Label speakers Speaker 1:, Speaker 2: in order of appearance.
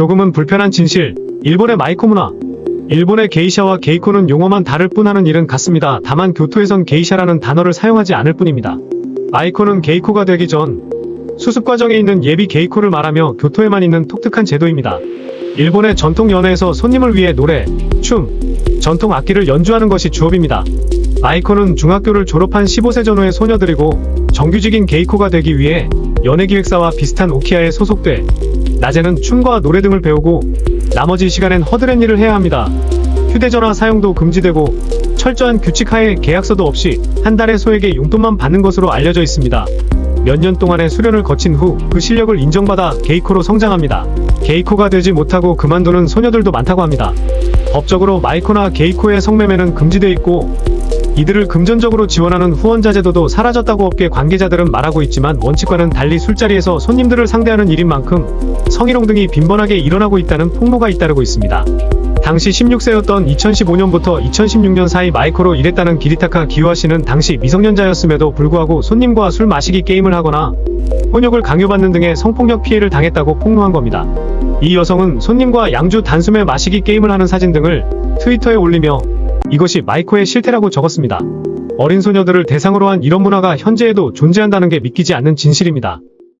Speaker 1: 조금은 불편한 진실. 일본의 마이코 문화. 일본의 게이샤와 게이코는 용어만 다를 뿐 하는 일은 같습니다. 다만 교토에선 게이샤라는 단어를 사용하지 않을 뿐입니다. 마이코는 게이코가 되기 전 수습 과정에 있는 예비 게이코를 말하며 교토에만 있는 독특한 제도입니다. 일본의 전통 연애에서 손님을 위해 노래, 춤, 전통 악기를 연주하는 것이 주업입니다. 마이코는 중학교를 졸업한 15세 전후의 소녀들이고 정규직인 게이코가 되기 위해 연예기획사와 비슷한 오키아에 소속돼 낮에는 춤과 노래 등을 배우고 나머지 시간엔 허드렛 일을 해야 합니다. 휴대전화 사용도 금지되고 철저한 규칙 하에 계약서도 없이 한 달에 소에게 용돈만 받는 것으로 알려져 있습니다. 몇 년 동안의 수련을 거친 후 그 실력을 인정받아 게이코로 성장합니다. 게이코가 되지 못하고 그만두는 소녀들도 많다고 합니다. 법적으로 마이코나 게이코의 성매매는 금지돼 있고 이들을 금전적으로 지원하는 후원자 제도도 사라졌다고 업계 관계자들은 말하고 있지만 원칙과는 달리 술자리에서 손님들을 상대하는 일인 만큼 성희롱 등이 빈번하게 일어나고 있다는 폭로가 잇따르고 있습니다. 당시 16세였던 2015년부터 2016년 사이 마이코로 일했다는 기리타카 기와 씨는 당시 미성년자였음에도 불구하고 손님과 술 마시기 게임을 하거나 혼욕을 강요받는 등의 성폭력 피해를 당했다고 폭로한 겁니다. 이 여성은 손님과 양주 단숨에 마시기 게임을 하는 사진 등을 트위터에 올리며 이것이 마이코의 실태라고 적었습니다. 어린 소녀들을 대상으로 한 이런 문화가 현재에도 존재한다는 게 믿기지 않는 진실입니다.